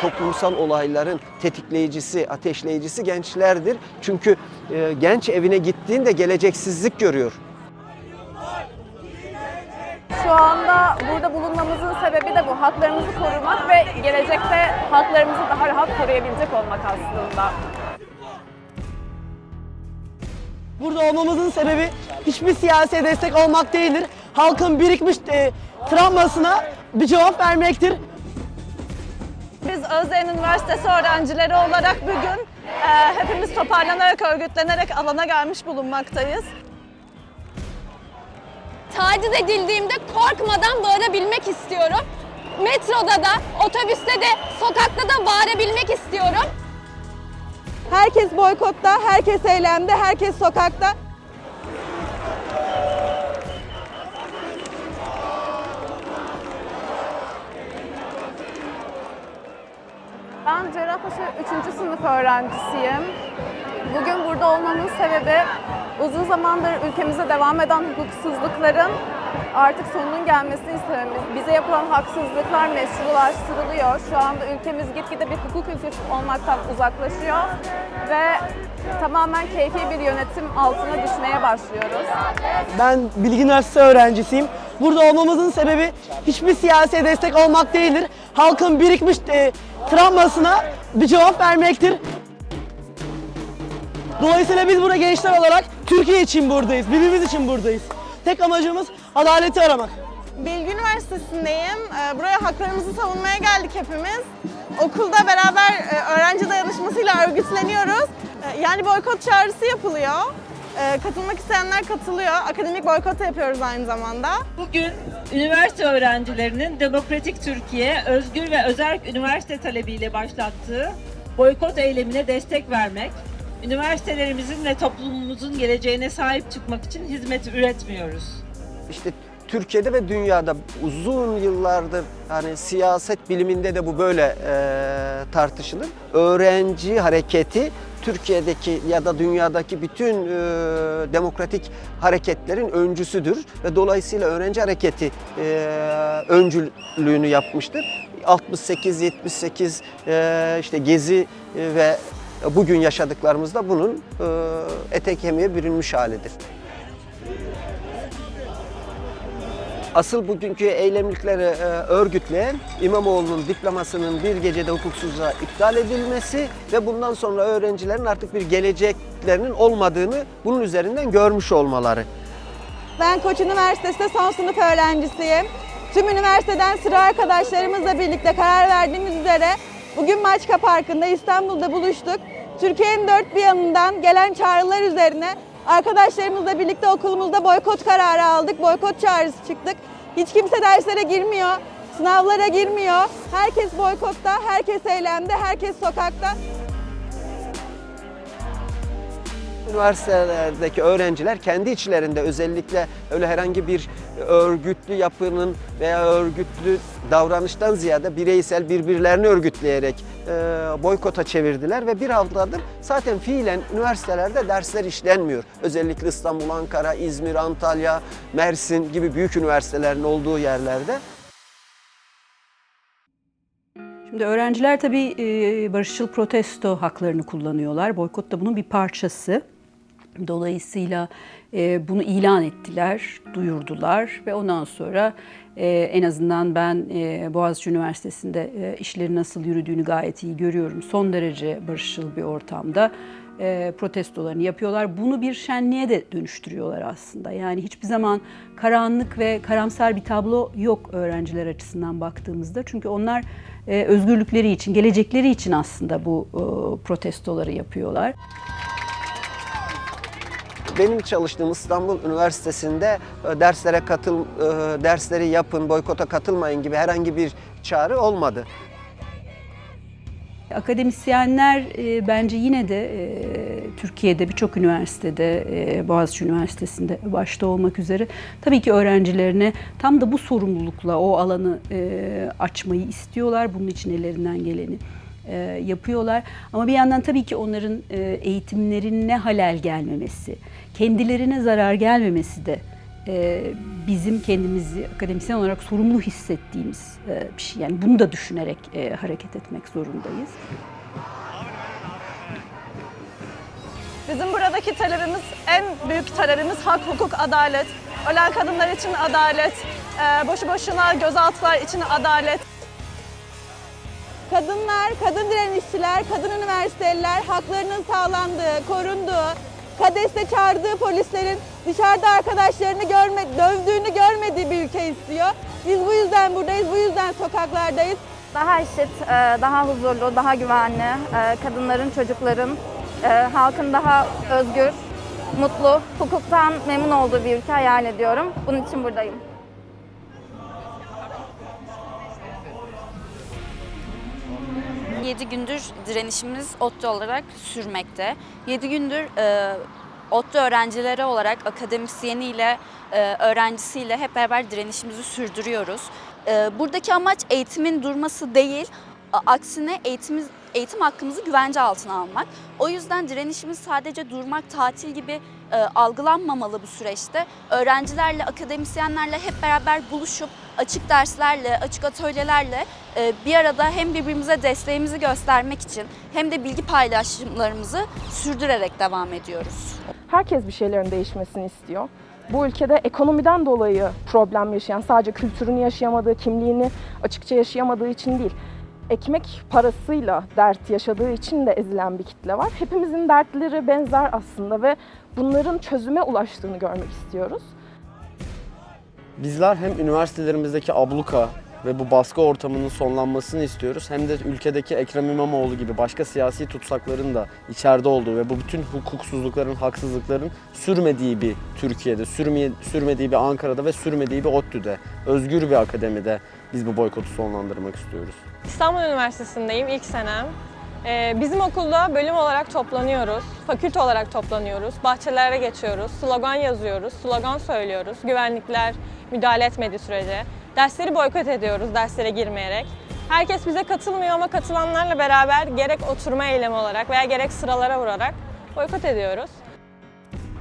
toplumsal olayların tetikleyicisi, ateşleyicisi gençlerdir. Çünkü e, genç evine gittiğinde geleceksizlik görüyor. Şu anda burada bulunmamızın sebebi de bu. Haklarımızı korumak ve gelecekte haklarımızı daha rahat koruyabilecek olmak aslında. Burada olmamızın sebebi hiçbir siyasi destek olmak değildir. Halkın birikmiş e, travmasına bir cevap vermektir. Özyeğin Üniversitesi öğrencileri olarak bugün e, hepimiz toparlanarak, örgütlenerek alana gelmiş bulunmaktayız. taciz edildiğimde korkmadan bağırabilmek istiyorum. Metroda da, otobüste de, sokakta da bağırabilmek istiyorum. Herkes boykotta, herkes eylemde, herkes sokakta. Ben Cerrahpaşa 3. sınıf öğrencisiyim. Bugün burada olmamın sebebi uzun zamandır ülkemizde devam eden hukuksuzlukların artık sonunun gelmesini istememiz. Bize yapılan haksızlıklar meşrulaştırılıyor. Şu anda ülkemiz gitgide bir hukuk ülkesi olmaktan uzaklaşıyor ve tamamen keyfi bir yönetim altına düşmeye başlıyoruz. Ben Bilgi Üniversitesi öğrencisiyim. Burada olmamızın sebebi hiçbir siyasi destek olmak değildir. Halkın birikmiş e, travmasına bir cevap vermektir. Dolayısıyla biz burada gençler olarak Türkiye için buradayız, birbirimiz için buradayız. Tek amacımız adaleti aramak. Bilgi Üniversitesi'ndeyim. Ee, Buraya haklarımızı savunmaya geldik hepimiz. Okulda beraber e, öğrenci dayanışmasıyla örgütleniyoruz. Ee, Yani boykot çağrısı yapılıyor. Ee, Katılmak isteyenler katılıyor. Akademik boykot da yapıyoruz aynı zamanda. Bugün üniversite öğrencilerinin Demokratik Türkiye, Özgür ve Özerk Üniversite talebiyle başlattığı boykot eylemine destek vermek, üniversitelerimizin ve toplumumuzun geleceğine sahip çıkmak için hizmet üretmiyoruz. İşte Türkiye'de ve dünyada uzun yıllardır hani siyaset biliminde de bu böyle e, tartışılır. Öğrenci hareketi Türkiye'deki ya da dünyadaki bütün e, demokratik hareketlerin öncüsüdür ve dolayısıyla öğrenci hareketi e, öncülüğünü yapmıştır. 68, 78 e, işte Gezi e, ve bugün yaşadıklarımız da bunun e, ete kemiğe bürünmüş halidir. Asıl bugünkü eylemlikleri e, örgütleyen İmamoğlu'nun diplomasının bir gecede hukuksuzluğa iptal edilmesi ve bundan sonra öğrencilerin artık bir geleceklerinin olmadığını bunun üzerinden görmüş olmaları. Ben Koç Üniversitesi'nde son sınıf öğrencisiyim. Tüm üniversiteden sıra arkadaşlarımızla birlikte karar verdiğimiz üzere bugün Maçka Parkı'nda İstanbul'da buluştuk. Türkiye'nin dört bir yanından gelen çağrılar üzerine arkadaşlarımızla birlikte okulumuzda boykot kararı aldık. Boykot çağrısı çıktık. Hiç kimse derslere girmiyor, sınavlara girmiyor. Herkes boykotta, herkes eylemde, herkes sokakta. Üniversitelerdeki öğrenciler kendi içlerinde özellikle öyle herhangi bir örgütlü yapının veya örgütlü davranıştan ziyade bireysel birbirlerini örgütleyerek e, boykota çevirdiler ve bir haftadır zaten fiilen üniversitelerde dersler işlenmiyor. Özellikle İstanbul, Ankara, İzmir, Antalya, Mersin gibi büyük üniversitelerin olduğu yerlerde. Şimdi öğrenciler tabii e, barışçıl protesto haklarını kullanıyorlar. Boykot da bunun bir parçası. Dolayısıyla e, bunu ilan ettiler, duyurdular ve ondan sonra e, en azından ben e, Boğaziçi Üniversitesi'nde e, işlerin nasıl yürüdüğünü gayet iyi görüyorum. Son derece barışçıl bir ortamda e, protestolarını yapıyorlar. Bunu bir şenliğe de dönüştürüyorlar aslında. Yani hiçbir zaman karanlık ve karamsar bir tablo yok öğrenciler açısından baktığımızda. Çünkü onlar e, özgürlükleri için, gelecekleri için aslında bu e, protestoları yapıyorlar. Benim çalıştığım İstanbul Üniversitesi'nde e, derslere katıl, e, dersleri yapın, boykota katılmayın gibi herhangi bir çağrı olmadı. Akademisyenler e, bence yine de e, Türkiye'de birçok üniversitede, e, Boğaziçi Üniversitesi'nde başta olmak üzere tabii ki öğrencilerine tam da bu sorumlulukla o alanı e, açmayı istiyorlar. Bunun için ellerinden geleni e, yapıyorlar. Ama bir yandan tabii ki onların e, eğitimlerine halel gelmemesi, kendilerine zarar gelmemesi de e, bizim kendimizi akademisyen olarak sorumlu hissettiğimiz e, bir şey. Yani bunu da düşünerek e, hareket etmek zorundayız. Bizim buradaki talebimiz, en büyük talebimiz hak, hukuk, adalet. Ölen kadınlar için adalet, eee, boşu boşuna gözaltılar için adalet. Kadınlar, kadın direnişçiler, kadın üniversiteliler haklarının sağlandığı, korunduğu, KADES'te çağırdığı polislerin dışarıda arkadaşlarını görme, dövdüğünü görmediği bir ülke istiyor. Biz bu yüzden buradayız, bu yüzden sokaklardayız. Daha eşit, e, daha huzurlu, daha güvenli, e, kadınların, çocukların, e, halkın daha özgür, mutlu, hukuktan memnun olduğu bir ülke hayal ediyorum. Bunun için buradayım. Yedi gündür direnişimiz ODTÜ olarak sürmekte. 7 gündür e, ODTÜ öğrencileri olarak akademisyeniyle, e, öğrencisiyle hep beraber direnişimizi sürdürüyoruz. E, buradaki amaç eğitimin durması değil, aksine eğitimiz, eğitim hakkımızı güvence altına almak. O yüzden direnişimiz sadece durmak, tatil gibi e, algılanmamalı bu süreçte. Öğrencilerle, akademisyenlerle hep beraber buluşup açık derslerle, açık atölyelerle e, bir arada hem birbirimize desteğimizi göstermek için hem de bilgi paylaşımlarımızı sürdürerek devam ediyoruz. Herkes bir şeylerin değişmesini istiyor. Bu ülkede ekonomiden dolayı problem yaşayan, sadece kültürünü yaşayamadığı, kimliğini açıkça yaşayamadığı için değil, ekmek parasıyla dert yaşadığı için de ezilen bir kitle var. Hepimizin dertleri benzer aslında ve bunların çözüme ulaştığını görmek istiyoruz. Bizler hem üniversitelerimizdeki abluka ve bu baskı ortamının sonlanmasını istiyoruz hem de ülkedeki Ekrem İmamoğlu gibi başka siyasi tutsakların da içeride olduğu ve bu bütün hukuksuzlukların, haksızlıkların sürmediği bir Türkiye'de, sürmediği bir Ankara'da ve sürmediği bir ODTÜ'de, özgür bir akademide biz bu boykotu sonlandırmak istiyoruz. İstanbul Üniversitesi'ndeyim, ilk senem. Eee, bizim okulda bölüm olarak toplanıyoruz, fakülte olarak toplanıyoruz, bahçelere geçiyoruz, slogan yazıyoruz, slogan söylüyoruz, güvenlikler müdahale etmediği sürece. Dersleri boykot ediyoruz, derslere girmeyerek. Herkes bize katılmıyor ama katılanlarla beraber gerek oturma eylemi olarak veya gerek sıralara vurarak boykot ediyoruz.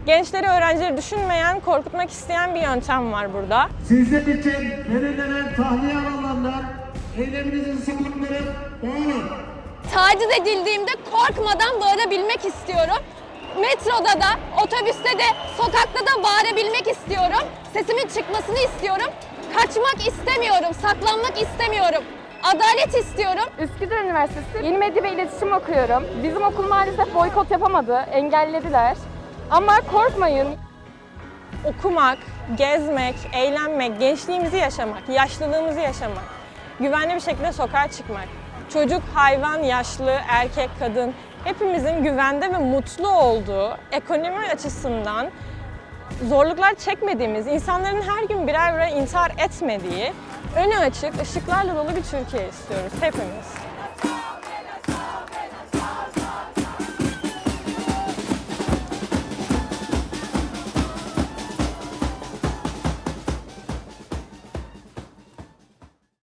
Gençleri, öğrencileri düşünmeyen, korkutmak isteyen bir yöntem var burada. Sizler için belirlenen tahliye alanlarından eyleminizin sorumluları bağırın. Taciz edildiğimde korkmadan bağırabilmek istiyorum. Metroda da, otobüste de, sokakta da bağırabilmek istiyorum. Sesimin çıkmasını istiyorum. Kaçmak istemiyorum, saklanmak istemiyorum. Adalet istiyorum. Üsküdar Üniversitesi Yeni Medya ve İletişim okuyorum. Bizim okul maalesef boykot yapamadı, engellediler. Ama korkmayın. Okumak, gezmek, eğlenmek, gençliğimizi yaşamak, yaşlılığımızı yaşamak, güvenli bir şekilde sokağa çıkmak. Çocuk, hayvan, yaşlı, erkek, kadın hepimizin güvende ve mutlu olduğu, ekonomi açısından zorluklar çekmediğimiz, insanların her gün birer birer intihar etmediği, önü açık, ışıklarla dolu bir Türkiye istiyoruz hepimiz.